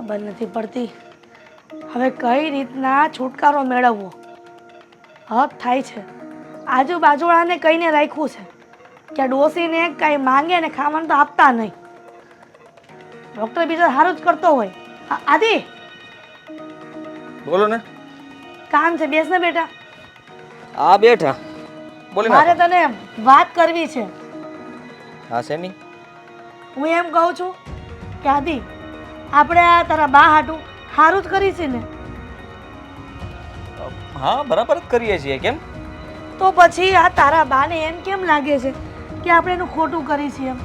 ખબર નથી પડતી. હવે કઈ રીતના છુટકારો મેળવવો? હક થાય છે. આજુબાજુવાળાને કહીને રાખ્યું છે કે ડોસીને કાંઈ માંગે ને ખાવાનું તો આપતા નહીં. ડૉક્ટર બીજા સારું જ કરતો હોય. આદિ! બોલો ને. કામ છે બેસ ને બેટા. આ બેઠા. બોલી મારે તને વાત કરવી છે. હા સેની હું એમ કહું છું કે આદિ આપણે આ તારા બા હાટું સારું જ કરી છે ને. હા બરાબર જ કરીએ છીએ કેમ? તો પછી આ તારા બાને એમ કેમ લાગે છે કે આપણે એનું ખોટું કરી છીએ એમ?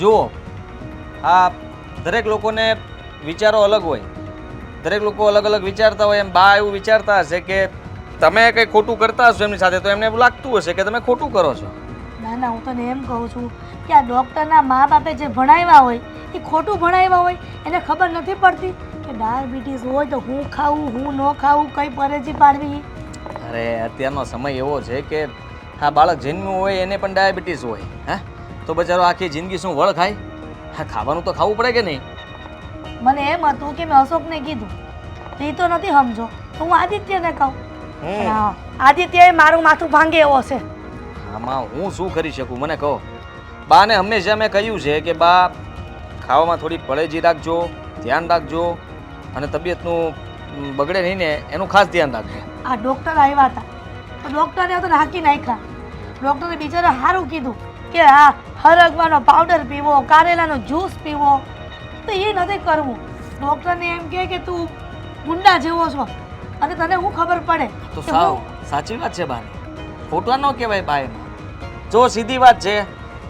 જુઓ આ દરેક લોકોને વિચારો અલગ હોય. દરેક લોકો અલગ અલગ વિચારતા હોય એમ બા એવું વિચારતા હશે કે તમે કંઈ ખોટું કરતા હશો એમની સાથે તો એમને એવું લાગતું હશે કે તમે ખોટું કરો છો. ના ના હું તને એમ કહું છું કે આ ડૉક્ટરના મા બાપે જે ભણાવ્યા હોય એ ખોટું ભણાવ્યા હોય એને ખબર નથી પડતી કે ડાયાબિટીસ હોય તો હું ખાવું હું ન ખાવું કઈ પરેજી પાડવી અરે અત્યારનો સમય એવો છે કે હા બાળક જન્મ્યું હોય એને પણ ડાયાબિટીસ હોય હા? તો બચારો આખી જિંદગી શું વળ ખાય? હા ખાવાનું તો ખાવું પડે કે નહીં? મને એમ હતું કે મેં અશોકને કીધું તો એ તો નથી સમજો તો હું આદિત્યને કહું. આદિત્ય મારું માથું ભાંગે એવો છે. આમાં હું શું કરી શકું? મને કહો. બાને હંમેશા મેં કહ્યું છે કે બા ખાવામાં થોડી પળેજી રાખજો ધ્યાન રાખજો અને તબિયતનું બગડે નહીં ને એનું ખાસ ધ્યાન રાખજો. આ ડૉક્ટર આવ્યા હતા. તો ડૉક્ટરે તો હાકી નાખ્યા. ડૉક્ટરે બિચારા સારું કીધું કે આ હરગવાનો પાવડર પીવો કારેલાનો જ્યુસ પીવો. તો એ નથી કરવું. ડૉક્ટરને એમ કહે કે તું ગુંડા જેવો છો. અને તને શું ખબર પડે તો સાવ સાચી વાત છે બાની. ખોટા ન કહેવાય બા એમાં. જો સીધી વાત છે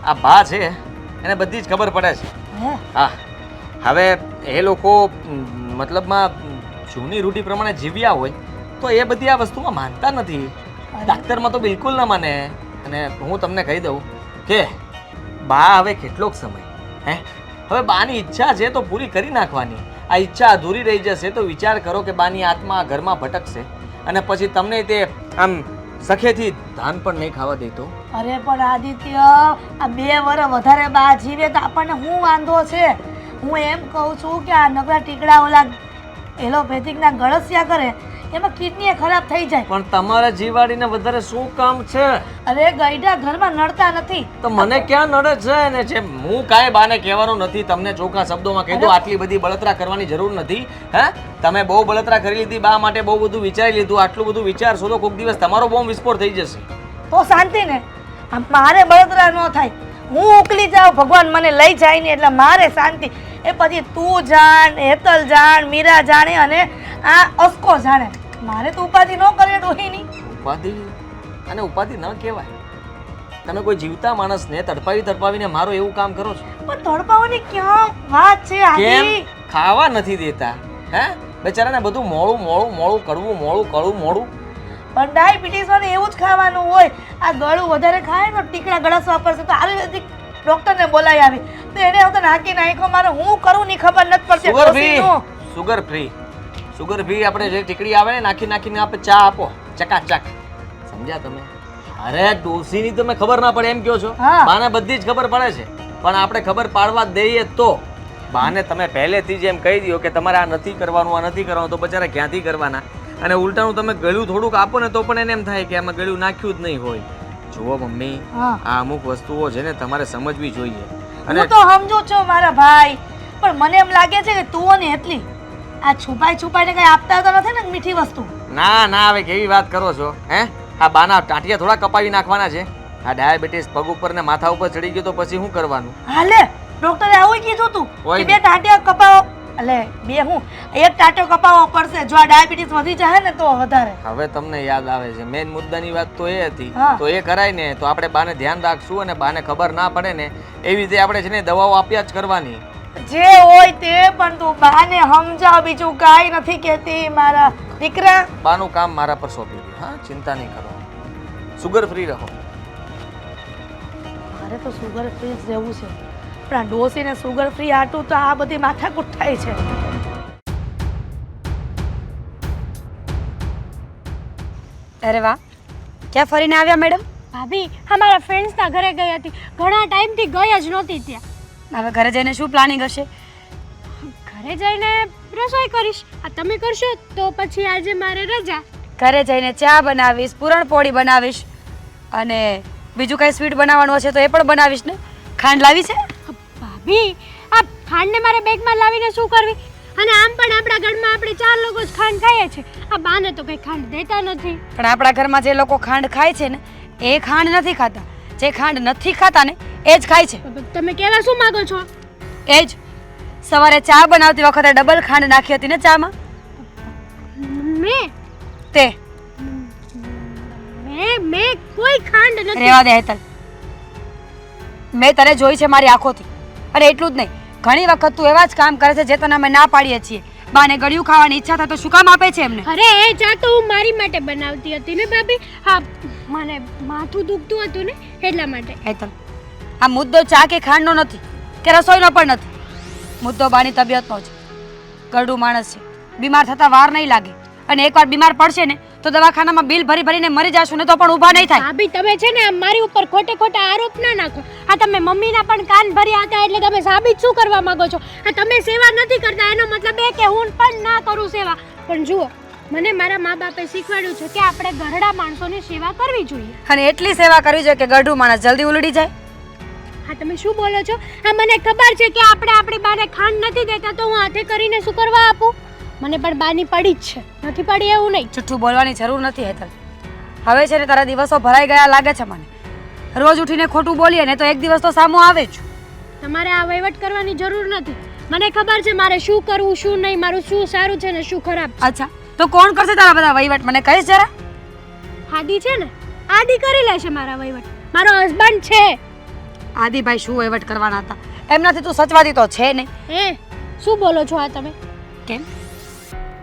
આ બા છે એને બધી જ ખબર પડે છે. હા? હવે એ લોકો મતલબમાં જૂની રૂઢી પ્રમાણે જીવ્યા હોય તો એ બધી આ વસ્તુમાં માનતા નથી. ડાક્ટરમાં તો બિલકુલ ના માને. અને હું તમને કહી દઉં કે બા હવે કેટલોક સમય હે? હવે બાની ઈચ્છા છે તો પૂરી કરી નાખવાની. આ ઈચ્છા અધૂરી રહી જશે તો વિચાર કરો કે બાની આત્મા ઘરમાં ભટકશે. અને પછી તમને તે આમ સખેથી ધાન પણ નહીં ખાવા દેતો? અરે, પણ આદિત્ય, આ બે વર્ષ વધારે બા જીવે તો આપણને શું વાંધો છે? હું એમ કહું છું કે આ નકરા ટીકડા ઓલા એલોપેથિકના ગળસિયા કરે એમાં કિડની ખરાબ થઈ જાય. પણ તમારા જીવાડીને વધારે શું કામ છે? અરે ગઈડા ઘરમાં નડતા નથી. તો મને ક્યાં નડે છે ને જે હું કાંઈ બાને કહેવાનું નથી તમને ચોખ્ખા શબ્દોમાં કહી દઉં આટલી બધી બળતરા કરવાની જરૂર નથી હે? તમે બહુ બળતરા કરી લીધી બા માટે બહુ બધું વિચારી લીધું આટલું બધું વિચારશો તો કોઈક દિવસ તમારો બોમ્બ વિસ્ફોટ થઈ જશે. તો શાંતિ ને મારે બળતરા ન થાય. હું ઉકલી જાઉં ભગવાન મને લઈ જાય ને એટલે મારે શાંતિ. એ પછી તું જાણ હેતલ જાણ મીરા જાણે અને આ અસકો જાણે. મારે તો ઉપાધિ ન કરે ડોહીની. ઉપાધિ? અને ઉપાધિ ન કહેવાય. તમે કોઈ જીવતા માણસને તડપાવી તડપાવીને મારો એવું કામ કરો છો? પણ તડપાવાની ક્યાં વાત છે કેમ? ખાવા નથી દેતા હે? બેચારાને બધું મોડું મોડું મોડું કડવું મોડું કડવું મોડું. પણ ડાયાબિટીસ વાળે એવું જ ખાવાનું હોય. આ ગળું વધારે ખાય ને ટીકડા ગળસ વાપરશે તો આયુર્વેદિક ડોક્ટરને બોલાવી આવી. તો એને હવે નાખી નાખ્યો મારે. હું કરું ની ખબર નથી પડતી. Sugar free sugar free sugar free આપણે જે ટીકડી આવે ને નાખી નાખીને આપણે ચા આપો. ચકાચક. સમજ્યા તમે? અરે ડોસીની તમે ખબર ના પડે એમ કહો છો. બાને બધી જ ખબર પડે છે. પણ આપણે ખબર પાડવા દઈએ તો. બાને તમે પહેલેથી જ એમ કહી દો કે તમારે આ નથી કરવાનું આ નથી કરવાનું તો બચારા ક્યાંથી કરવાના? અને ઉલટાનું તમે ગળ્યું થોડુંક આપો ને તો પણ એને એમ થાય કે આમાં ગળ્યું નાખ્યું જ નહીં હોય. જુઓ મમ્મી હા. આ અમુક વસ્તુઓ છે ને તમારે સમજવી જોઈએ. અને હું તો સમજુ છું મારા ભાઈ પણ મને એમ લાગે છે કે તું અને એટલી આ છુપાઈ છુપાઈને કઈ આપતા તો નથી ને મીઠી વસ્તુ? ના ના હવે કેવી વાત કરો છો હે? આ બાના ટાંટિયા થોડા કપાવી નાખવાના છે. આ ડાયાબિટીસ પગ ઉપર ને માથા ઉપર ચડી ગયો તો પછી શું કરવાનું? હાલે ડોક્ટરે આવું કીધું તું કે બે ટાંટિયા કપાવો. એટલે બે હું? એક ટાટો કપાવવો પડશે. જો આ ડાયાબિટીસ વધી જાય ને તો વધારે. હવે તમને યાદ આવે છે મેઇન મુદ્દાની વાત તો એ હતી. તો એ કરાય ને તો આપણે બાને ધ્યાન રાખશું અને બાને ખબર ના પડે ને એવી રીતે આપણે છે ને દવાઓ આપ્યા જ કરવાની. જે હોય તે પણ તું બાને સમજાવ બીજું કાઈ નથી કહેતી મારા દીકરા. બાનું કામ મારા પર સોંપી દો. હા ચિંતા નહીં કરો. સુગર ફ્રી રહો. મારે તો સુગર ફ્રી રહેવું છે. પણ આ ડોસીને સુગર ફ્રી આટું તો આ બધી માથાકૂટ થાય છે. અરે વાહ. ક્યાં ફરીને આવ્યા મેડમ? ભાભી અમારા ફ્રેન્ડ્સના ઘરે ગઈ હતી. ઘણા ટાઈમથી ગઈ જ નહોતી ત્યાં. હવે ઘરે જઈને શું પ્લાનિંગ હશે? ઘરે જઈને રસોઈ કરીશ. આ તમે કરશો તો પછી આજે મારે રજા. ઘરે જઈને ચા બનાવીશ પૂરણપોળી બનાવીશ અને બીજું કાંઈ સ્વીટ બનાવવાનું હશે તો એ પણ બનાવીશ ને? ખાંડ લાવી છે? ભાભી આ ખાંડને મારે બેગમાં લાવીને શું કરવી? અને આમ પણ આપણા ઘરમાં આપણે ચાર લોકો જ ખાંડ ખાઈએ છે. આ બાને તો કંઈ ખાંડ દેતા નથી. પણ આપણા ઘરમાં જે લોકો ખાંડ ખાય છે ને એ ખાંડ નથી ખાતા. જે ખાંડ નથી ખાતા ને એ જ ખાય છે. તમે કેવા શું માંગો છો? એ જ. સવારે ચા બનાવતી વખતે ડબલ ખાંડ નાખી હતી ને ચામાં? મેં? તે. મેં મેં કોઈ ખાંડ નથી. રેવા દે હેતલ. મેં તને જોઈ છે મારી આંખોથી. અને એટલું જ નહીં. ઘણી વખત તું એવા જ કામ કરે છે જે તને અમે ના પાડીએ છીએ. બાને ગળ્યું ખાવાની ઈચ્છા થાય તો શું કામ આપે છે એમને? અરે એ ચા તો હું મારી માટે બનાવતી હતી ને ભાભી? હા મને માથું દુખતું હતું ને એટલા માટે. હેતલ આ મુદ્દો ચા કે ખાંડનો નથી કે રસોઈનો પણ નથી. મુદ્દો બાની તબિયતનો છે ગરડું માણસ છે. બીમાર થતા વાર નહીં લાગે. અને એકવાર બીમાર પડશે ને તો દવાખાનામાં બિલ ભરી ભરીને મરી જશો ને તો પણ ઊભા નહીં થાય. ભાભી તમે છે ને આમ મારી ઉપર ખોટે ખોટા આરોપ ના નાખો. આ તમે મમ્મીના પણ કાન ભર્યા હતા એટલે તમે સાબિત શું કરવા માંગો છો? આ તમે સેવા નથી કરતા એનો મતલબ એ કે હું પણ ના કરું સેવા. પણ જુઓ મને મારા મા બાપે શીખવાડ્યું છે કે આપણે ઘરડા માણસોની સેવા કરવી જોઈએ. અને એટલી સેવા કરવી જોઈએ કે ગરડું માણસ જલ્દી ઉલડી જાય. હા તમે શું બોલો છો? હા મને ખબર છે કે આપણે આપણી બાને ખાંડ નથી દેતા તો હું હાથે કરીને શું કરવા આપું? મને પણ બાની પડી જ છે. નથી પડી એવું નહીં. જુઠ્ઠું બોલવાની જરૂર નથી હેતલ. હવે છે ને તારા દિવસો ભરાઈ ગયા લાગે છે મને. રોજ ઉઠીને ખોટું બોલીએ ને તો એક દિવસ તો સામો આવે જ. તમારે આ વહીવટ કરવાની જરૂર નથી. મને ખબર છે મારે શું કરવું શું નહીં મારું શું સારું છે ને શું ખરાબ છે. અચ્છા તો કોણ કરશે તારા બધા વહીવટ? મને કહીશ જરા. આદિ છે ને? આદિ કરી લેશે મારા વહીવટ. મારો હસબન્ડ છે. આદિભાઈ શું વહીવટ કરવાના હતા? એમનાથી તું સચવાતી તો છે નહીં. હે શું બોલો છો આ તમે? કેમ?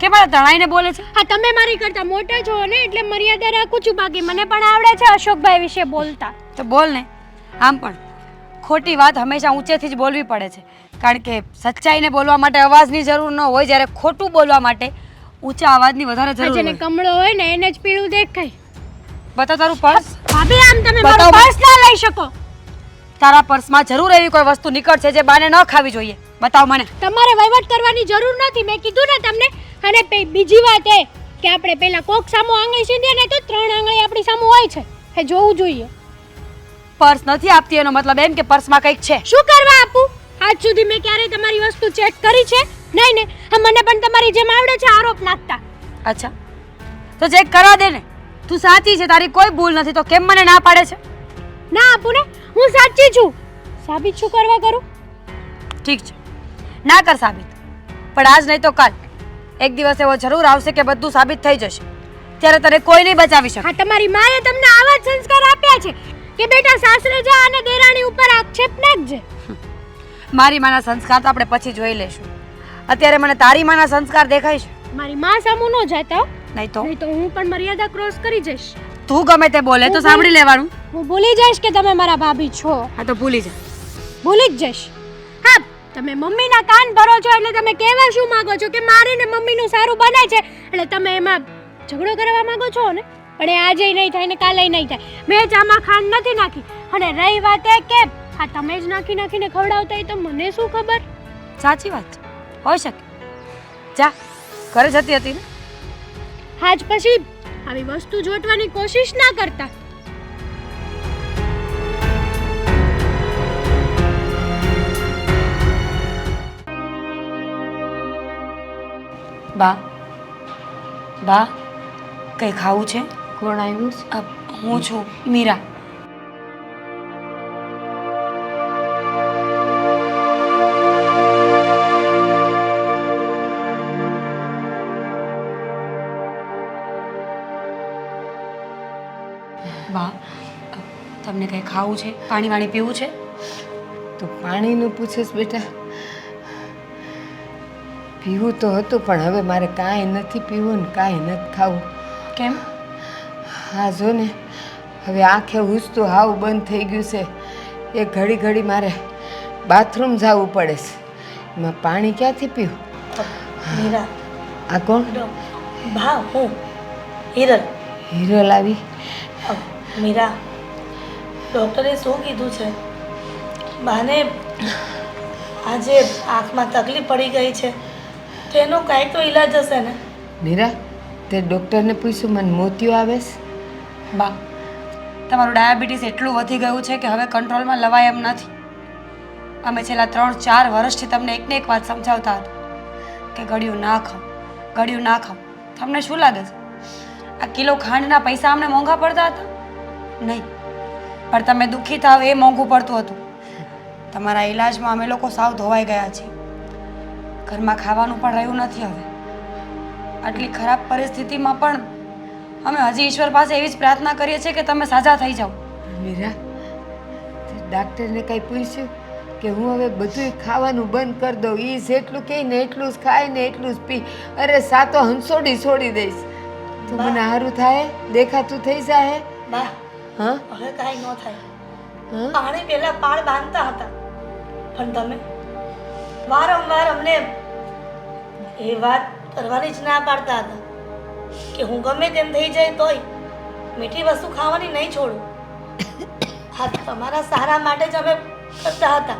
કે મારા તણાઈને બોલે છે? હા તમે મારી કરતા મોટા છો ને એટલે મર્યાદા રાખું છું બાકી. મને પણ આવડે છે અશોકભાઈ વિશે બોલતા. તો બોલ ને. આમ પણ ખોટી વાત હંમેશા ઊંચેથી જ બોલવી પડે છે. કારણ કે સચ્ચાઈને બોલવા માટે અવાજની જરૂર ન હોય જ્યારે ખોટું બોલવા માટે ઊંચા અવાજની વધારે જરૂર હોય. કમળો હોય ને એને જ પીળું દેખાય. બતાવ તારું પર્સ. ભાભી આમ તમે. મારું પર્સ ના લઈ શકો. તારા પર્સમાં જરૂર એવી કોઈ વસ્તુ નીકળશે જે બાને ન ખાવી જોઈએ. બતાવ મને. તમારે વહીવટ કરવાની જરૂર નથી. મેં કીધું ને તમને અને બીજી વાત એ કે આપણે પહેલા કોક સામો આંગળી સીધીએ ને તો ત્રણ આંગળી આપણી સામું હોય છે. એ જોવું જોઈએ. પર્સ નથી આપતી એનો મતલબ એમ કે પર્સમાં કંઈક છે. શું કરવા આપું? આજ સુધી મેં ક્યારેય તમારી વસ્તુ ચેક કરી છે? નહીં ને. મને પણ તમારી જેમ આવડે છે આરોપ નાખતા. અચ્છા. તો ચેક કરવા દે ને. તું સાચી છે તારી કોઈ ભૂલ નથી તો કેમ મને ના પાડે છે? ના આપું ને. હું સાચી છું. સાબિત શું કરવા કરું? ઠીક છે. ના કર સાબિત. પણ આજ નહીં તો કાલ. એક દિવસ એવો જરૂર આવશે કે બધું સાબિત થઈ જશે. ત્યારે તને કોઈ નહીં બચાવી શકે. હા તમારી માએ તમને આવા જ સંસ્કાર આપ્યા છે કે બેટા સાસરે જા અને દેરાણી ઉપર આક્ષેપ નાખજે. મારી માના સંસ્કાર તો આપણે પછી જોઈ લઈશું. અત્યારે મને તારી માના સંસ્કાર દેખાય છે. મારી માં સામુ ન જાતા નહીં તો? નહીં તો હું પણ મર્યાદા ક્રોસ કરી જઈશ. તું ગમે તે બોલે તો સાંભળી લેવાનું. હું ભૂલી જઈશ કે તમે મારા ભાભી છો. હા તો ભૂલી જા. ભૂલી જ જઈશ. હા તમે મમ્મીના કાન ભરો છો એટલે તમે કહેવા શું માંગો છો કે મારે ને મમ્મીનું સારું બને છે? એટલે તમે એમાં ઝઘડો કરવા માંગો છો ને? પણ એ આજે નહીં થાય ને કાલે નહીં થાય. મેં જ આમાં ખાંડ નથી નાખી. અને રહી વાત એ કે આ તમે જ નાખી નાખીને ખવડાવતા હોય તો મને શું ખબર? સાચી વાત. હોઈ શકે. જા ઘરે જતી હતી ને? આજ પછી આવી વસ્તુ જોટવાની કોશિશ ના કરતા. બા. બા કંઈ ખાવું છે? કોણ આવ્યું છે હું છું મીરા. બા તમને કંઈ ખાવું છે? પાણી વાણી પીવું છે? તું પાણીનું પૂછીશ બેટા. પીવું તો હતું પણ હવે મારે કાંઈ નથી પીવું ને કાંઈ નથી ખાવું. કેમ? હા જો ને હવે આંખે હુસતું હાવ બંધ થઈ ગયું છે. એ ઘડી ઘડી મારે બાથરૂમ જવું પડે છે. એમાં પાણી ક્યાંથી પીવું? આ કોણ? ભા હું. હિરલ. હીરો લાવી મીરા. ડૉક્ટરે શું કીધું છે? બાને આજે આંખમાં તકલીફ પડી ગઈ છે. તો કાંઈ તો ઈલાજ હશે ને? મીરા તે ડૉક્ટરને પૂછ્યું મને મોતિયો આવે છે? બા તમારું ડાયાબિટીસ એટલું વધી ગયું છે કે હવે કંટ્રોલમાં લવાય એમ નથી. અમે છેલ્લા ત્રણ ચાર વર્ષથી તમને એકને એક વાત સમજાવતા હતા કે ગળ્યું ના ખાઓ ગળ્યું ના ખાઓ તમને શું લાગે છે? આ કિલો ખાંડના પૈસા અમને મોંઘા પડતા હતા? નહીં પણ તમે દુઃખી થાવ એ મોંઘું પડતું હતું. તમારા ઈલાજમાં અમે લોકો સાવ ધોવાઈ ગયા છીએ. ઘરમાં ખાવાનું પણ રહ્યું નથી હવે. આટલી ખરાબ પરિસ્થિતિમાં પણ અમે હજી ઈશ્વર પાસે એવી જ પ્રાર્થના કરીએ છીએ કે તમે સાજા થઈ જાઓ. મીરા ડાક્ટરને કંઈ પૂછ્યું કે હું હવે બધું ખાવાનું બંધ કરી દઉં? એ જેટલું કહે ને એટલું જ ખાય ને એટલું જ પી. અરે સાતો હંસોડી છોડી દઈશ. તો મને સારું થાય? દેખાતું થઈ જાય બા. હા? હવે કાંઈ ન થાય. પાણી પહેલા પાળ બાંધતા હતા. પણ તમે? વારંવાર અમને એ વાત કરવાની જ ના પાડતા હતા કે હું ગમે તેમ થઈ જાય તોય મીઠી વસ્તુ ખાવાની નહીં છોડું. હા તમારા સારા માટે જ અમે કરતા હતા.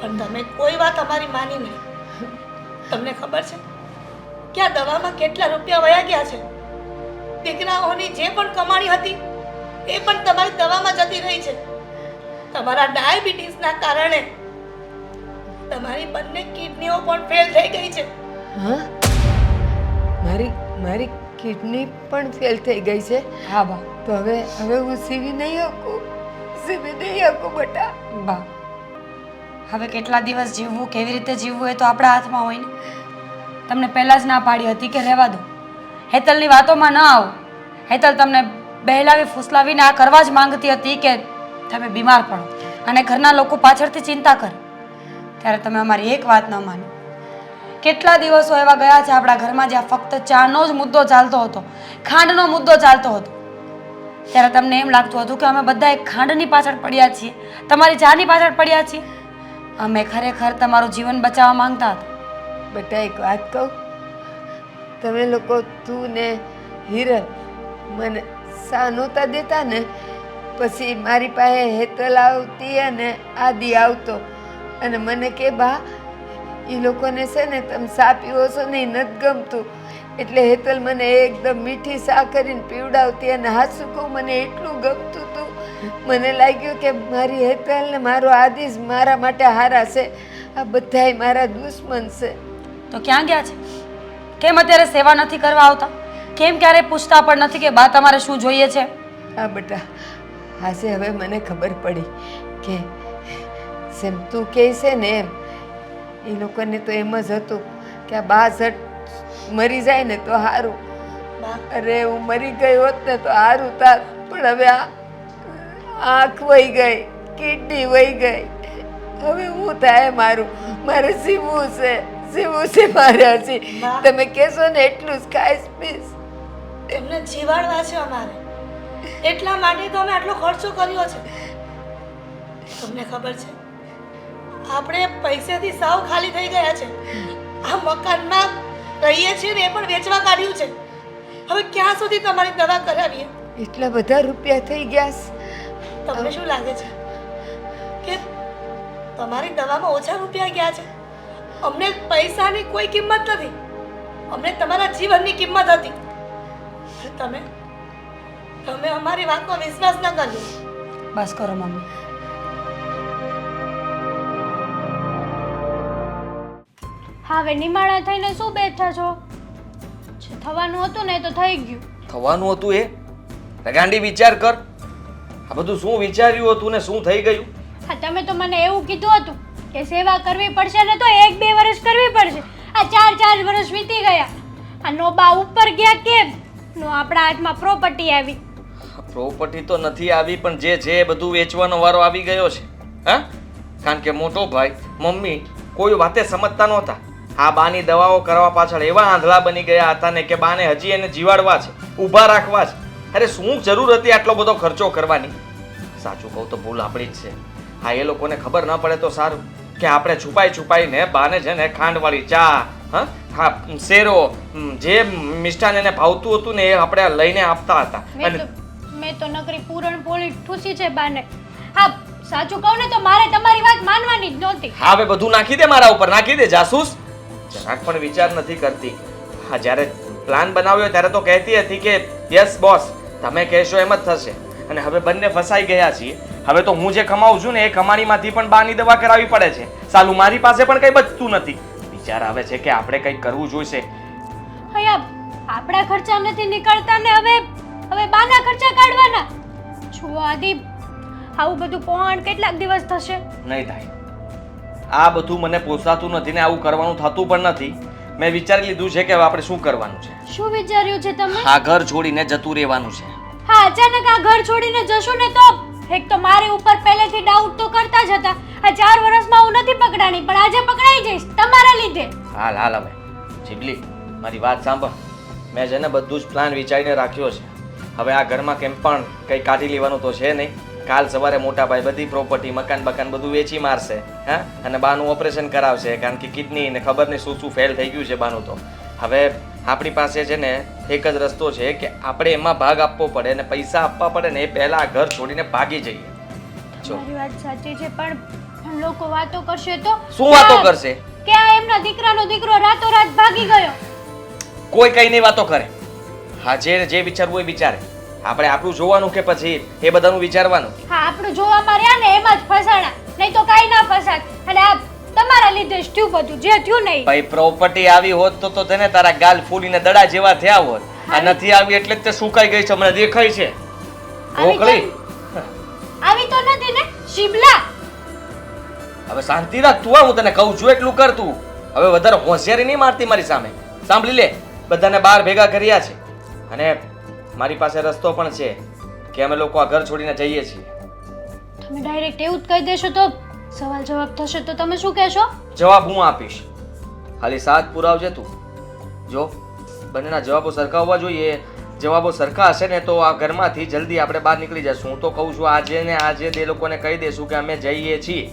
પણ તમે કોઈ વાત અમારી માની નહીં. તમને ખબર છે કે આ દવામાં કેટલા રૂપિયા વયા ગયા છે? દીકરાઓની જે પણ કમાણી હતી, એ પણ તમારી દવામાં જતી રહી છે. તમારા ડાયાબિટીસના કારણે તમારી બંને કિડનીઓ પણ ફેલ થઈ ગઈ છે. હા? મારી મારી કિડની પણ ફેલ થઈ ગઈ છે. હા બા. તો હવે હવે હું સીવી નહીં શકું? સીવી નહીં શકું બટા. બા હવે કેટલા દિવસ જીવવું કેવી રીતે જીવવું એ તો આપણા હાથમાં હોય ને. તમને પહેલાં જ ના પાડી હતી કે રહેવા દો. હેતલની વાતોમાં ન આવો. હેતલ તમને બહેલાવી ફૂસલાવીને આ કરવા જ માંગતી હતી કે તમે બીમાર પડો. અને ઘરના લોકો પાછળથી ચિંતા કરે. ત્યારે તમે અમારી એક વાત ન માની. કેટલા દિવસો એવા ગયા છે આપણા ઘરમાં જ્યાં ફક્ત ચાનો જ મુદ્દો ચાલતો હતો, ખાંડનો મુદ્દો ચાલતો હતો. ત્યારે તમને એમ લાગતું હતું કે અમે બધા ખાંડની પાછળ પડ્યા છીએ. તમારી ચાની પાછળ પડ્યા છીએ? અમે ખરેખર તમારું જીવન બચાવવા માંગતા હતા. બેટા, એક વાત કહું? તમે લોકો તું ને હિરલ મને સાનુતા દેતા ને? પછી મારી પાસે હેતલ આવતી અને આદિ આવતો. અને મને કે બા એ લોકોને છે ને તમે સા પીવો છો ને એ નથી ગમતું. એટલે હેતલ મને એકદમ મીઠી સા કરીને પીવડાવતી અને હાથ કહું મને એટલું ગમતું હતું મને લાગ્યું કે મારી હેતલ ને મારો આદિશ મારા માટે હારા છે. આ બધાય મારા દુશ્મન છે. તો ક્યાં ગયા છે? કેમ અત્યારે સેવા નથી કરવા આવતા? કેમ ક્યારે પૂછતા પણ નથી કે બા તમારે શું જોઈએ છે? હા બેટા હાસે હવે મને ખબર પડી કે સેમ તું કહે છે ને એમ. એ લોકોને તો એમ જ હતું કે આ બા ઝટ મરી જાય ને તો સારું અરે હું મરી ગઈ હોત ને તો સારું તાર. પણ હવે આ આંખ વહી ગઈ કિડની વહી ગઈ. હવે હું થાય મારું? મારે સીવું છે સીવું છે મારે હજી. તમે કહેશો ને એટલું જ ખાઈશ પીશ. એમને જીવાડવા છે અમારે. એટલા માટે તો અમે આટલો ખર્ચો કર્યો છે. તમને ખબર છે? આપણે પૈસાથી સાવ ખાલી થઈ ગયા છે. આ મકાનમાં રહીએ છીએ ને એ પણ વેચવા કાઢ્યું છે. હવે ક્યાં સુધી તમારી દવા કરાવીએ? એટલા બધા રૂપિયા થઈ ગયા તમને શું લાગે છે? કે તમારી દવામાં ઓછા રૂપિયા ગયા છે? અમને પૈસાની કોઈ કિંમત નથી. અમને તમારા જીવનની કિંમત હતી. તમે તમે અમારી વાતમાં વિશ્વાસ ન કર્યો બસ કરો મમ્મી. હવે નિમાણા થઈને શું બેઠા છો? જે થવાનું હતું ને એ તો થઈ ગયું. થવાનું હતું એ? રગાંડી વિચાર કર. આ બધું શું વિચાર્યું હતું ને શું થઈ ગયું? હા તમે તો મને એવું કીધું હતું કે સેવા કરવી પડશે ને તો એક બે વર્ષ કરવી પડશે. આ ચાર ચાર વર્ષ વીતી ગયા. આ નોબા ઉપર ગયા કેમ? નો આપણા હાથમાં પ્રોપર્ટી આવી. પ્રોપર્ટી તો નથી આવી પણ જે છે એ બધું વેચવાનો વારો આવી ગયો છે. હા? કારણ કે મોટો ભાઈ મમ્મી કોઈ વાતે સમજતા નહોતા. આ બાની દવાઓ કરવા પાછળ એવા આંધળા બની ગયા હતા ને કે બાને હજી એને જીવાડવા છે ઊભા રાખવા છે. અરે શું જરૂર હતી આટલો બધો ખર્ચો કરવાની? સાચું કહું તો ભૂલ આપણી જ છે. હા એ લોકોને ખબર ન પડે તો સારું. કે આપણે છુપાઈ છુપાઈને બાને છે ને ખાંડવાળી ચા હા? હા શેરો જે મિષ્ટાન એને ભાવતું હતું ને એ આપણે લઈને આપતા હતા. મેં અને તો મેં તો નકરી પૂરણપોળી ઠૂસી છે બાને. હા સાચું કહું ને તો મારે તમારી વાત માનવાની જ નહોતી. હા હવે બધું નાખી દે મારા ઉપર. નાખી દે જાસૂસ. જરાક પણ વિચાર નથી કરતી. હા જ્યારે પ્લાન બનાવ્યો ત્યારે તો કહેતી હતી કે યસ બોસ તમે કહેશો એમ જ થશે. અને હવે બંને ફસાઈ ગયા છીએ. હવે તો હું જે કમાઉં છું ને એ કમાણીમાંથી પણ બાની દવા કરાવવી પડે છે. સાલું મારી પાસે પણ કંઈ બચતું નથી. વિચાર આવે છે કે આપણે કંઈક કરવું જોઈશે. અહીંયા આપણા ખર્ચા નથી નીકળતા ને હવે હવે બાના ખર્ચા કાઢવાના? છો આદિ આવું બધું કોણ કેટલાક દિવસ થશે? નહીં થાય. આ બધું મને પોસાતું નથી ને આવું કરવાનું થતું પણ નથી. મેં વિચારી લીધું છે કે હવે આપણે શું કરવાનું છે? શું વિચાર્યું છે તમે? આ ઘર છોડીને જતું રહેવાનું છે. હા અચાનક આ ઘર છોડીને જશો ને તો એક તો મારે ઉપર પહેલેથી ડાઉટ તો કરતા જ હતા. આ ચાર વર્ષમાં હું નથી પકડાણી પણ આજે પકડાઈ જઈશ તમારા લીધે. હાલ હાલ હવે. જીબલી મારી વાત સાંભળ. મેં છે ને બધું જ પ્લાન વિચારીને રાખ્યો છે. હવે આ ઘરમાં કેમ પણ કંઈ કાઢી લેવાનું તો છે નહીં. કાલ સવારે મોટા ભાઈ બધી પ્રોપર્ટી મકાન બકાન બધું વેચી મારશે હા? અને બાનું ઓપરેશન કરાવશે કારણ કે કિડની ને ખબર નહીં શું શું ફેલ થઈ ગયું છે બાનું તો. હવે આપણી પાસે છે ને એક જ રસ્તો છે કે આપણે એમાં ભાગ આપવો પડે અને પૈસા આપવા પડે ને એ પહેલાં આ ઘર છોડીને ભાગી જઈએ. જો. મારી વાત સાચી છે પણ પણ લોકો વાતો કરશે તો શું વાતો કરશે? કે આ એમના દીકરાનો દીકરો રાતો રાત ભાગી ગયો? કોઈ કઈ નહીં વાતો કરે. હા જે જે વિચારવું એ વિચારે. આપણે આપણું જોવાનું કે પછી એ બધાનું વિચારવાનું? હા આપણું જોવામાં રહ્યા ને એમાં જ ફસાણા. નહીં તો કાંઈ ના ફસાત અને આ તમારા લીધે જ થયું બધું. જે થયું નહીં. ભાઈ પ્રોપર્ટી આવી હોત તો તો તને તારા ગાલ ફૂલીને દડા જેવા થયા હોત. આ નથી આવી એટલે જ તે સુકાઈ ગઈ છે મને દેખાય છે. ઢોકળી આવી તો નથી ને? શિમલા હવે શાંતિ રાખ તું હું તને કહું છું એટલું કર તું. હવે વધારે હોશિયારી નહીં મારતી મારી સામે. સાંભળી લે બધાને બહાર ભેગા કર્યા છે. અને મારી પાસે રસ્તો પણ છે કે અમે લોકો આ ઘર છોડીને જઈએ છીએ. તમે ડાયરેક્ટ એવું જ કહી દેશો તો સવાલ જવાબ થશે તો તમે શું કહેશો? જવાબ હું આપીશ. ખાલી સાથ પુરાવજે તું. જો બંનેના જવાબો સરખા હોવા જોઈએ. જવાબો સરખા હશે ને તો આ ઘરમાંથી જલ્દી આપણે બહાર નીકળી જશું. હું તો કહું છું આજે ને આજે તે લોકોને કહી દઈશું કે અમે જઈએ છીએ.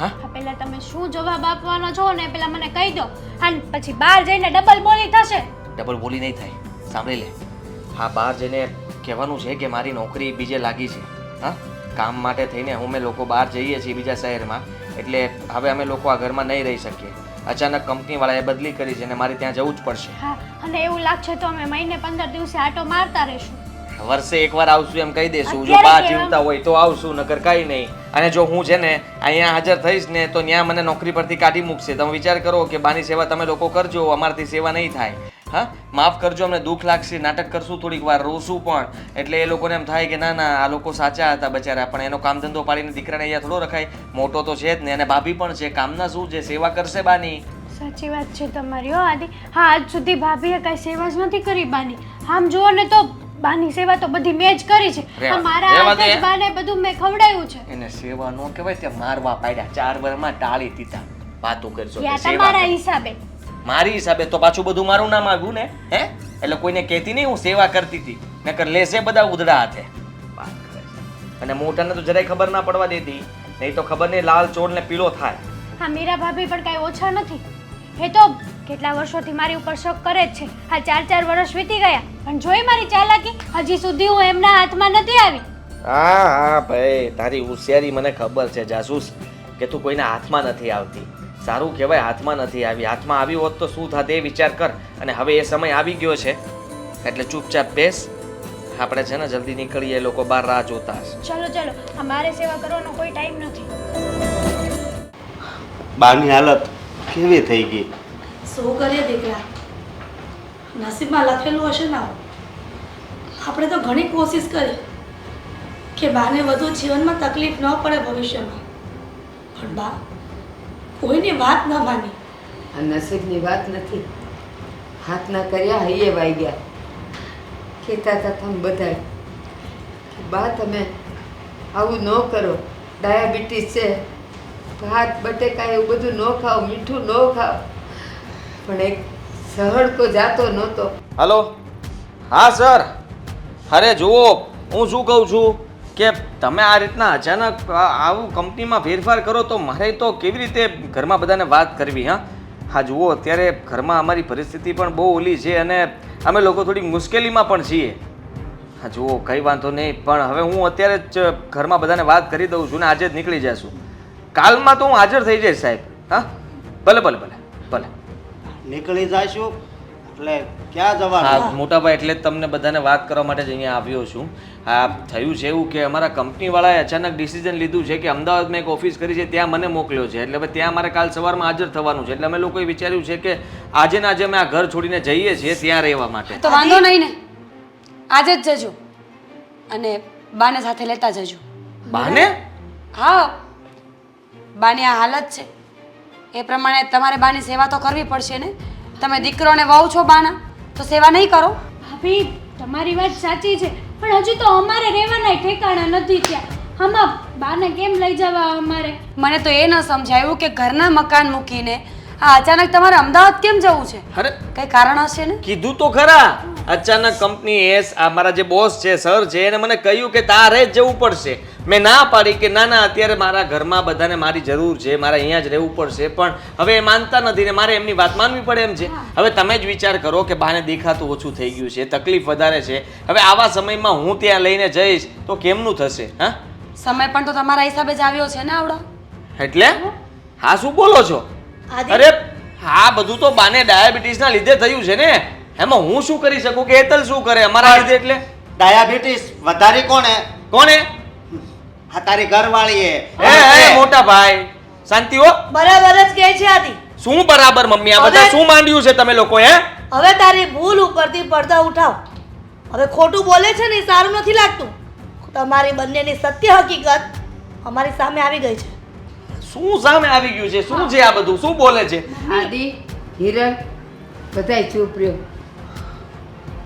હા? પહેલા તમે શું જવાબ આપવાનો છો ને પહેલા મને કહી દો. અને પછી બહાર જઈને ડબલ બોલી થશે. ડબલ બોલી નહીં થાય. સાંભળી લે. હા બહાર જઈને કહેવાનું છે કે મારી નોકરી બીજે લાગી છે હા? કામ માટે થઈને અમે લોકો બહાર જઈએ છીએ બીજા શહેરમાં એટલે હવે અમે લોકો આ ઘરમાં નહીં રહી શકીએ. અચાનક કંપનીવાળાએ બદલી કરી છે અને મારે ત્યાં જવું જ પડશે. હા અને એવું લાગશે તો અમે મહિને પંદર દિવસે આટો મારતા રહેશું. વર્ષે એકવાર આવશું એમ કહી દેશું જો બા જીવતા હોય તો આવશું નકર કાંઈ નહીં. અને જો હું છે ને અહીંયા હાજર થઈશ ને તો ત્યાં મને નોકરી પરથી કાઢી મૂકશે. તમે વિચાર કરો કે બાની સેવા તમે લોકો કરજો અમારાથી સેવા નહીં થાય. હા? માફ કરજો અમને દુઃખ લાગશે. નાટક કરશું થોડીક વાર રોશું પણ. એટલે એ લોકોને એમ થાય કે ના ના આ લોકો સાચા હતા બચારા. પણ એનો કામ ધંધો પાડીને દીકરાને અહીંયા થોડો રખાય. મોટો તો છે જ ને અને ભાભી પણ છે. કામના શું છે? સેવા કરશે બાની? સાચી વાત છે તમારી હો આદિ. હા આજ સુધી ભાભીએ કાંઈ સેવા જ નથી કરી બાની. આમ જુઓ ને તો બાની સેવા તો બધી મેં જ કરી છે. મારા હાથે જ બાને બધું મેં ખવડાવ્યું છે. એને સેવા નો કહેવાય તે મારવા પાડ્યા. ચાર વરમાં ટાળી દીધા. વાતો કરજો કે તમારા હિસાબે. મારી હિસાબે તો પાછું બધું મારું નામ આવ્યું ને હે? એટલે કોઈને કહેતી નહીં હું સેવા કરતી હતી. નકર લેશે બધા ઉધડા હાથે. વાત કરે છે. અને મોટાને તો જરાય ખબર ના પડવા દેતી. નહીં તો ખબર નહીં લાલ ચોળ ને પીળો થાય. હા મીરા ભાભી પણ કાંઈ ઓછા નથી. એ તો કેટલા વર્ષોથી મારી ઉપર શક કરે જ છે. આ ચાર ચાર વર્ષ વીતી ગયા. પણ જોઈ મારી ચાલાકી? હજી સુધી હું એમના હાથમાં નથી આવી. હા હા ભાઈ તારી હોશિયારી મને ખબર છે જાસૂસ કે તું કોઈના હાથમાં નથી આવતી. સારું કહેવાય હાથમાં નથી આવી. હાથમાં આવી હોત તો શું થાત એ વિચાર કર. અને હવે એ સમય આવી ગયો છે. એટલે ચૂપચાપ બેસ. આપણે છે ને જલ્દી નીકળીએ એ લોકો બહાર રાહ જોતા હશે. ચલો ચલો. આ મારે સેવા કરવાનો કોઈ ટાઈમ નથી. બાની હાલત કેવી થઈ ગઈ? શું કરીએ દીકરા? નસીબમાં લખેલું હશે ને આપણે તો ઘણી કોશિશ કરી કે બાને વધુ જીવનમાં તકલીફ ન પડે ભવિષ્યમાં. પણ બા કોઈની વાત ન માની. આ નસીબની વાત નથી. હાથના કર્યા હૈયે વાઈ ગયા કહેતા હતા તમે બધા બા તમે આવું ન કરો. ડાયાબિટીસ છે. ભાત બટેકા એવું બધું ન ખાઓ મીઠું ન ખાઓ. પણ એક સહડકો જાતો નહોતો. હલો? હા સર. અરે જુઓ હું શું કહું છું? કે તમે આ રીતના અચાનક આવું કંપનીમાં ફેરફાર કરો તો મારે તો કેવી રીતે ઘરમાં બધાને વાત કરવી, હા? હા, જુઓ, અત્યારે ઘરમાં અમારી પરિસ્થિતિ પણ બહુ ઓલી છે અને અમે લોકો થોડી મુશ્કેલીમાં પણ છીએ. હા, જુઓ, કંઈ વાંધો નહીં, પણ હવે હું અત્યારે જ ઘરમાં બધાને વાત કરી દઉં છું ને આજે જ નીકળી જશું. કાલમાં તો હું હાજર થઈ જઈશ સાહેબ, હા? ભલે ભલે ભલે ભલે. નીકળી જાશું. એટલે ક્યાં હા જવાનું મોટાભાઈ એટલે જ તમને બધાને વાત કરવા માટે જ અહીંયા આવ્યો છું. આ થયું છે એવું કે અમારા કંપનીવાળાએ અચાનક ડિસિઝન લીધું છે કે અમદાવાદમાં એક ઓફિસ કરી છે ત્યાં મને મોકલ્યો છે. એટલે હવે ત્યાં મારે કાલ સવારમાં હાજર થવાનું છે. એટલે અમે લોકોએ વિચાર્યું છે કે આજે ને આજે અમે આ ઘર છોડીને જઈએ છીએ ત્યાં રહેવા માટે. તો વાંધો નહીં ને. આજે જ જજો. અને બાને સાથે લેતા જજો. બાને? હા. બાની આ હાલત છે. એ પ્રમાણે તમારે બાની સેવા તો કરવી પડશે ને? તમે દીકરોને વહુ છો બાના તો સેવા નહીં કરો. ભાભી તમારી વાત સાચી છે પણ હજી તો અમારે રહેવાના ઠેકાણા નથી ત્યાં. આમાં બાને કેમ લઈ જવા અમારે? મને તો એ ન સમજાયું કે ઘરના મકાન મૂકીને આ અચાનક તમારે અમદાવાદ કેમ જવું છે? અરે! કઈ કારણ હશે ને? કીધું તો ખરા. અચાનક કંપની એસ આ મારા જે બોસ છે સર છે એને મને કહ્યું કે તારે જ જવું પડશે. મેં ના પાડી કે ના ના અત્યારે મારા ઘરમાં બધાને મારી જરૂર છે મારે અહીંયા જ રહેવું પડશે પણ હવે એ માનતા નથી ને મારે એમની વાત માનવી પડે એમ છે. હવે તમે જ વિચાર કરો કે બાને દેખાતું ઓછું થઈ ગયું છે તકલીફ વધારે છે. હવે આવા સમયમાં હું ત્યાં લઈને જઈશ તો કેમનું થશે હા? સમય પણ તો તમારા હિસાબે જ આવ્યો છે ને આવડો. એટલે? હા શું બોલો છો? અરે હા બધું તો બાને ડાયાબિટીસના લીધે થયું છે ને. એમાં હું શું કરી શકું? કે એતલ શું કરે અમારા લીધે એટલે? ડાયાબિટીસ વધારે કોણે કોને? આ તારી ઘરવાળી એ એ મોટા ભાઈ શાંતિ હો. બરાબર જ કહે છે આદિ. શું બરાબર મમ્મી? આ બધા શું માંડ્યું છે તમે લોકો હે? હવે તારી ભૂલ ઉપરથી પડદા ઉઠાવ. હવે ખોટું બોલે છે ને સારું નથી લાગતું. તમારી બંનેની સત્ય હકીકત અમારી સામે આવી ગઈ છે. શું સામે આવી ગયું છે? શું છે આ બધું? શું બોલે છે? આદિ હિરણ બધાય ચૂપ રહ્યો.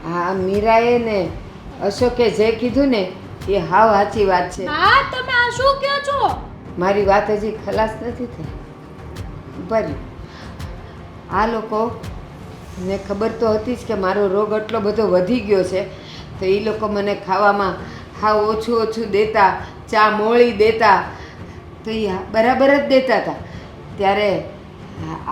હા મીરાએ ને અશોકે જે કીધું ને એ હાવ સાચી વાત છે. હા તમે આ શું કહો છો? મારી વાત હજી ખલાસ નથી થઈ. ભરી આ લોકો ને ખબર તો હતી જ કે મારો રોગ એટલો બધો વધી ગયો છે તો એ લોકો મને ખાવામાં હાવ ઓછું ઓછું દેતા ચા મોળી દેતા તો એ બરાબર જ દેતા હતા ત્યારે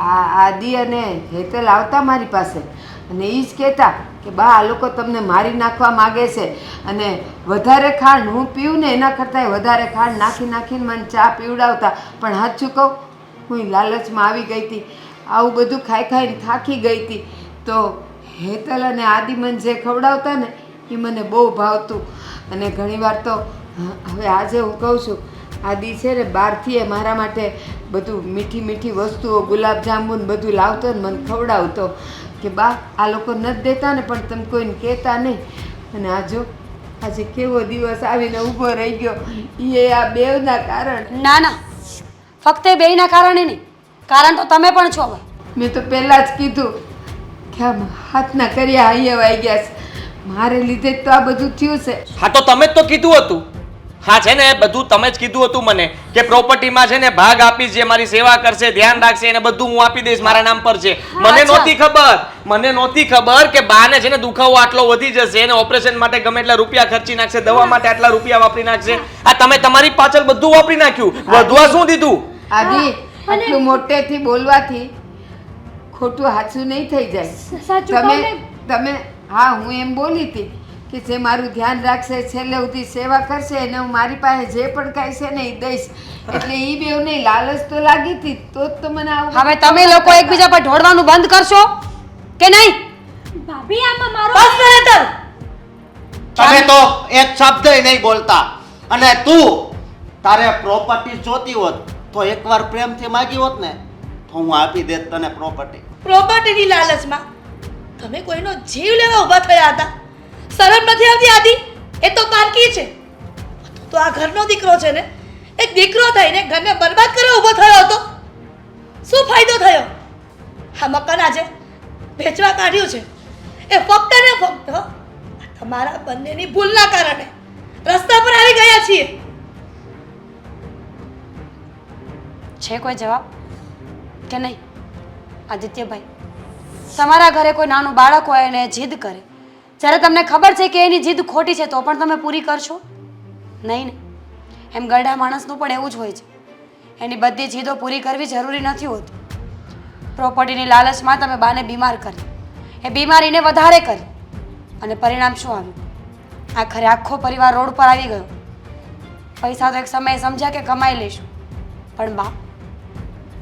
આ આદિ અને હેતલ આવતા મારી પાસે. અને એ જ કહેતા કે, બા, આ લોકો તમને મારી નાખવા માગે છે. અને વધારે ખાંડ હું પીવું ને એના કરતાંય વધારે ખાંડ નાખી નાખીને મને ચા પીવડાવતા. પણ હાચું કહું, હું લાલચમાં આવી ગઈ હતી. આવું બધું ખાઈ ખાઈને થાકી ગઈ હતી. તો હેતલ અને આદિમન જે ખવડાવતા ને એ મને બહુ ભાવતું. અને ઘણીવાર તો હવે આજે હું કહું છું, આદિ છે ને, બહારથી એ મારા માટે બધું મીઠી મીઠી વસ્તુઓ, ગુલાબજાંબુ ને બધું લાવતો ને મને ખવડાવતો. કે બા આ લોકો નથી દેતા ને પણ તમે કોઈને કહેતા નહીં. અને આ જો આજે કેવો દિવસ આવીને ઊભો રહી ગયો. એ આ બેવના કારણ. ના ના. ફક્ત એ બેયના કારણે નહીં. કારણ તો તમે પણ છો ભાઈ મેં તો પહેલાં જ કીધું કે આમ હાથના કર્યા અહીંયા વાઈ ગયા છે. મારે લીધે જ તો આ બધું થયું છે. હા તો તમે જ તો કીધું હતું. હા છે ને બધું તમે જ કીધું હતું મને કે પ્રોપર્ટીમાં છે ને ભાગ આપીશ જે મારી સેવા કરશે ધ્યાન રાખશે એને બધું હું આપી દઈશ મારા નામ પર છે. મને નહોતી ખબર મને નહોતી ખબર કે બાને છે ને દુખાવો આટલો વધી જશે એને ઓપરેશન માટે ગમે એટલા રૂપિયા ખર્ચી નાખશે દવા માટે આટલા રૂપિયા વાપરી નાખશે. આ તમે તમારી પાછળ બધું વાપરી નાખ્યું. વધવા શું દીધું? આદી આટલું મોટેથી બોલવાથી ખોટું હાચું નહીં થઈ જાય. તમે તમે હા હું એમ બોલી હતી. કે જે મારું ધ્યાન રાખશે છેલ્લે સુધી સેવા કરશે એને હું મારી પાસે જે પણ કાંઈ છે ને એ દઈશ. એટલે એ બેવ નહીં લાલચ તો લાગી હતી તો જ તો મને આવું હવે તમે લોકો એકબીજા પર ઢોળવાનું બંધ કરશો કે નહીં? ભાભી આમાં મારો બસ ને તમે તો એક શબ્દ નહીં બોલતા. અને તું તારે પ્રોપર્ટી જોતી હોત તો એકવાર પ્રેમથી માગી હોત ને તો હું આપી દેત તને પ્રોપર્ટી પ્રોપર્ટીની લાલચમાં તમે કોઈનો જીવ લેવા ઊભા થયા હતા. શરમ નથી આવતી, આદિ? એ તો પારકી છે. તું આ ઘરનો દીકરો છે ને, એક દીકરો થઈને ઘરને બરબાદ કરવા ઊભો થયો હતો. શું ફાયદો થયો? આ મકાન આજે વેચવા કાઢ્યું છે. એ ફક્ત ને ફક્ત તમારા બંનેની ભૂલના કારણે રસ્તા પર આવી ગયા છીએ. છે કોઈ જવાબ? કે નહીં? આદિત્યભાઈ, તમારા ઘરે કોઈ નાનું બાળક હોય અને જીદ કરે જ્યારે તમને ખબર છે કે એની જીદ ખોટી છે, તો પણ તમે પૂરી કરશો? નહીં ને. એમ ગરડા માણસનું પણ એવું જ હોય છે. એની બધી જીદો પૂરી કરવી જરૂરી નથી હોતી. પ્રોપર્ટીની લાલચમાં તમે બાને બીમાર કરી. એ બીમારીને વધારે કરી. અને પરિણામ શું આવ્યું? આખરે આખો પરિવાર રોડ પર આવી ગયો. પૈસા તો એક સમયે સમજ્યા કે કમાઈ લઈશું પણ બા,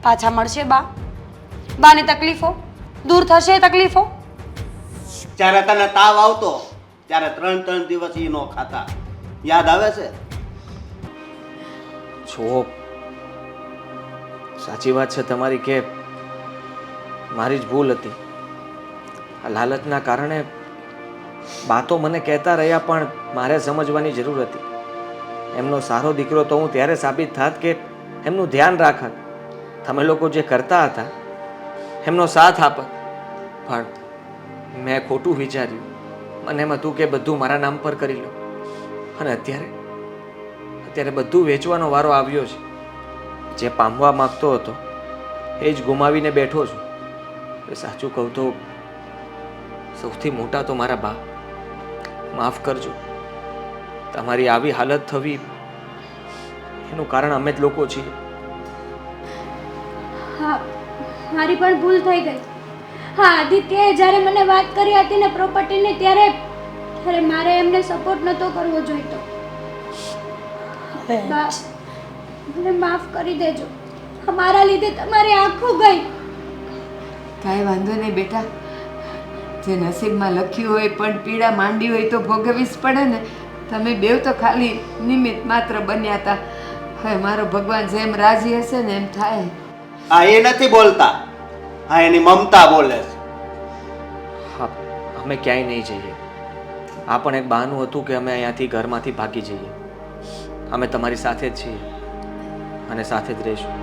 પાછા મળશે બા? બાને તકલીફો? દૂર થશે તકલીફો? જ્યારે તને તાવ આવતો, ત્યારે ત્રણ ત્રણ દિવસ એ નો ખાતા. યાદ આવે છે? છો સાચી વાત છે તમારી કે મારી જ ભૂલ હતી. આ લાલચના કારણે બા તો મને કહેતા રહ્યા, પણ મારે સમજવાની જરૂર હતી. એમનો સારો દીકરો તો હું ત્યારે સાબિત થાત કે એમનું ધ્યાન રાખત. તમે લોકો જે કરતા હતા, એમનો સાથ આપત. પણ મેં ખોટું વિચાર્યું. મને એમ હતું કે બધું મારા નામ પર કરી લો. અને અત્યારે? અત્યારે બધું વેચવાનો વારો આવ્યો છે. જે પામવા માગતો હતો, એ જ ગુમાવીને બેઠો છું. સાચું કહું તો સૌથી મોટા તો મારા બા. માફ કરજો. તમારી આવી હાલત થવી, એનું કારણ અમે જ લોકો છીએ. હા, મારી પણ ભૂલ થઈ ગઈ. હા આદિત્યએ જ્યારે મને વાત કરી હતી ને પ્રોપર્ટીની ત્યારે ત્યારે મારે એમને સપોર્ટ નહોતો કરવો જોઈતો. હવે? મને માફ કરી દેજો. અમારા લીધે તમારી આંખો ગઈ. કાંઈ વાંધો નહીં બેટા. જે નસીબમાં લખ્યું હોય પણ પીડા માંડી હોય તો ભોગવવી જ પડે ને. તમે બેવ તો ખાલી નિમિત્ત માત્ર બન્યા હતા. હવે મારો ભગવાન જેમ રાજી હશે ને એમ થાય. હા એ નથી બોલતા. હા, એની મમતા બોલે છે. અમે ક્યાંય નહીં જઈએ. આ પણ એક બહાનું હતું કે અમે અહીંયાથી ઘરમાંથી ભાગી જઈએ. અમે તમારી સાથે જ છીએ અને સાથે જ રહીશું.